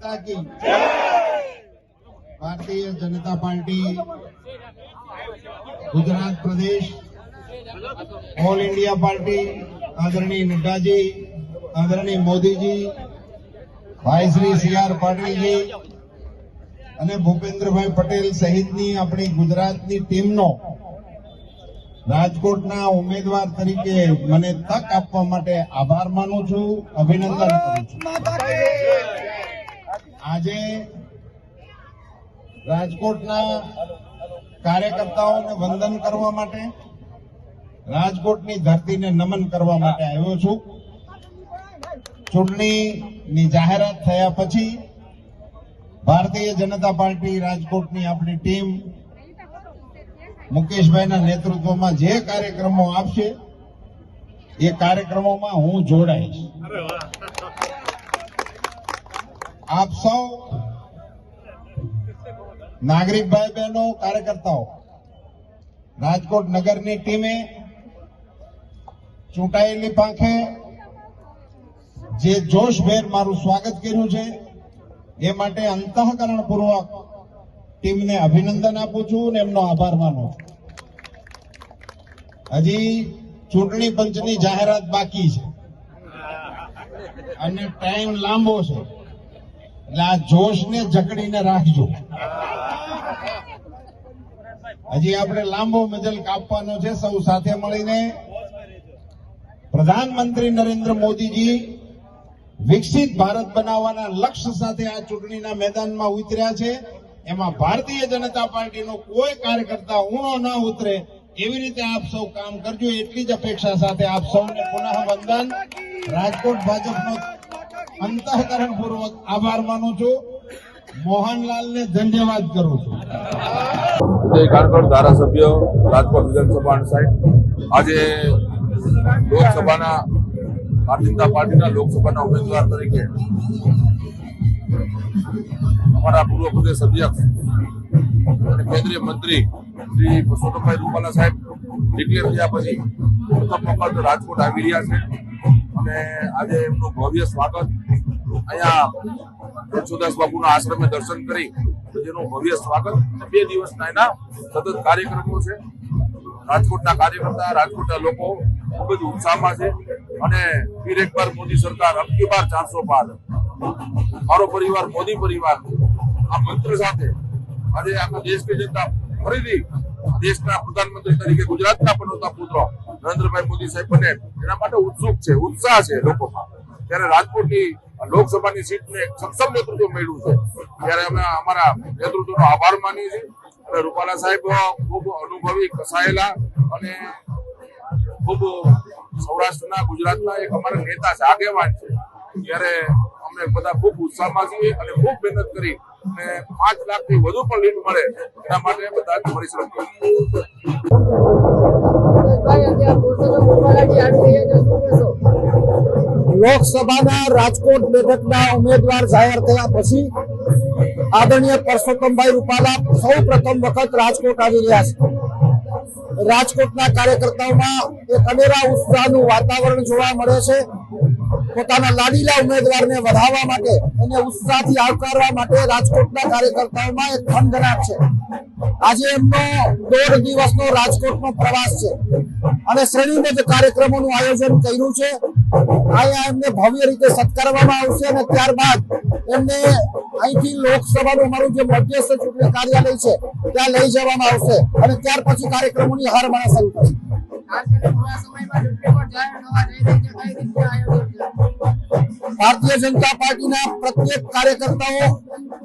માતા કી ભારતીય જનતા પાર્ટી, ગુજરાત પ્રદેશ, all India party, આદરણીય નડ્ડાજી આદરણીય મોદીજી, ભાઈ શ્રી સી આર પાટીલજી અને ભૂપેન્દ્રભાઈ પટેલ સહિતની આપણી ગુજરાતની ટીમનો રાજકોટના ઉમેદવાર તરીકે મને તક આપવા માટે આભાર માનું છું, અભિનંદન કરું છું. આજે રાજકોટના કાર્યકર્તાઓને વંદન કરવા માટે, રાજકોટની ધરતીને નમન કરવા માટે આવ્યો છું. ચૂંટણીની જાહેરાત થયા પછી ભારતીય જનતા પાર્ટી રાજકોટની આપણી ટીમ મુકેશભાઈના નેતૃત્વમાં જે કાર્યક્રમો આપશે, એ કાર્યક્રમોમાં હું જોડાઈશ. આપ સૌ નાગરિક ભાઈ બહેનો કાર્યકર્તાઓ, રાજકોટ નગરની ટીમે ચૂંટાયેલી પાંખે જે જોશભેર મારું સ્વાગત કર્યું છે, એ માટે અંતઃકરણપૂર્વક ટીમને અભિનંદન આપું છું અને એમનો આભાર માનું હજી ચૂંટણી પંચની જાહેરાત બાકી છે અને ટાઈમ લાંબો છે. એટલે આ જોશને જકડીને રાખજો. હજી આપણે લાંબો મજલ કાપવાનો છે, સૌ સાથે મળીને. પ્રધાનમંત્રી નરેન્દ્ર મોદીજી વિકસિત ભારત બનાવવાના લક્ષ્ય સાથે આ ચૂંટણીના મેદાનમાં ઉતર્યા છે. એમાં ભારતીય જનતા પાર્ટીનો કોઈ કાર્યકર્તા ઊણો ન ઉતરે. એવી રીતે આપ સૌ કામ કરજો. એટલી જ અપેક્ષા સાથે આપ સૌને પુનઃ વંદન રાજકોટ ભાજપનો અંતઃકરણપૂર્વક આભાર માનું છું. મોહનલાલને ધન્યવાદ કરું છું. જય ધારાસભ્ય, રાજકોટ વિધાનસભા સાહેબ. આજે લોકસભાના, ભારતીય પાર્ટીના લોકસભાના ઉમેદવાર તરીકે અમારા પૂર્વ પ્રદેશ અધ્યક્ષ અને કેન્દ્રીય મંત્રી શ્રી પુરુષોત્તમભાઈ રૂપાલા સાહેબ ડિક્લેર થયા પછી પ્રથમ વખત રાજકોટ આવી રહ્યા છે. અને આજે એમનું ભવ્ય સ્વાગત અહીંયા યશોદાસ બાપુના આશ્રમે દર્શન કરી જેનું ભવ્ય સ્વાગત. બે દિવસના એના સતત કાર્યક્રમો છે. રાજકોટના કાર્યકર્તા, રાજકોટના લોકો ખૂબ જ ઉત્સાહમાં છે. અને ફિર એક બાર મોદી સરકાર અબકી બાર ચારસો પાર. મારો પરિવાર, મોદી પરિવાર, આ મંત્ર સાથે આજે આખા દેશની જનતા ફરીથી દેશના પ્રધાનમંત્રી તરીકે ગુજરાતના પનોતા પુત્ર નરેન્દ્રભાઈ મોદી સાહેબ બને એના માટે ઉત્સુક છે, ઉત્સાહ છે લોકોમાં. ત્યારે રાજકોટની લોકસભાની સીટને સક્ષમ નેતૃત્વ મેળવ્યું છે. ત્યારે અમે અમારા નેતૃત્વનો આભાર માનીએ છીએ. અને રૂપાલા સાહેબ ખૂબ અનુભવી, કસાયેલા અને ખૂબ સૌરાષ્ટ્રના, ગુજરાતના એક અમારા નેતા છે, આગેવાન છે. ત્યારે અમે બધા ખૂબ ઉત્સાહમાં છીએ અને ખૂબ મહેનત કરી અને પાંચ લાખથી વધુ પણ લીડ મળે એના માટે બધા પરિશ્રમ કરીએ લોકસભાના રાજકોટ બેઠકના ઉમેદવાર જાહેર થયા પછી આદરણીય પરસોત્તમભાઈ રૂપાલા સૌ પ્રથમ વખત રાજકોટ આવી રહ્યા છે. રાજકોટના કાર્યકર્તાઓમાં એક અનેરા ઉત્સાહનું વાતાવરણ જોવા મળે છે. પોતાના લાડીલા ઉમેદવારને વધાવવા માટે અને ઉત્સાહથી આવકારવા માટે રાજકોટના કાર્યકર્તાઓમાં એક થનગનાટ છે. આજે એમનો દોઢ દિવસનો રાજકોટનો પ્રવાસ છે. અને શ્રેણીબદ્ધ કાર્યક્રમોનું આયોજન કર્યું છે. અહીંયા એમને ભવ્ય રીતે સત્કારવામાં આવશે અને ત્યારબાદ એમને અહીંથી લોકસભાનું અમારું જે મધ્યસ્થ ચૂંટણી કાર્યાલય છે, ત્યાં લઈ જવામાં આવશે અને ત્યાર પછી કાર્યક્રમોની હારમાળા શરૂ થશે. ભારતીય જનતા પાર્ટીના પ્રત્યેક કાર્યકર્તાઓ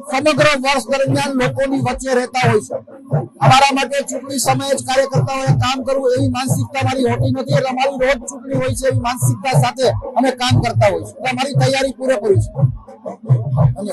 સમગ્ર વર્ષ દરમિયાન લોકોની વચ્ચે રહેતા હોય છે. અમારા માટે ચૂંટણી સમયે જ કાર્યકર્તાઓએ કામ કરવું એવી માનસિકતા મારી હોતી નથી. એટલે અમારી રોજ ચૂંટણી હોય છે એવી માનસિકતા સાથે અમે કામ કરતા હોય છે. એટલે અમારી તૈયારી પૂરેપૂરી છે.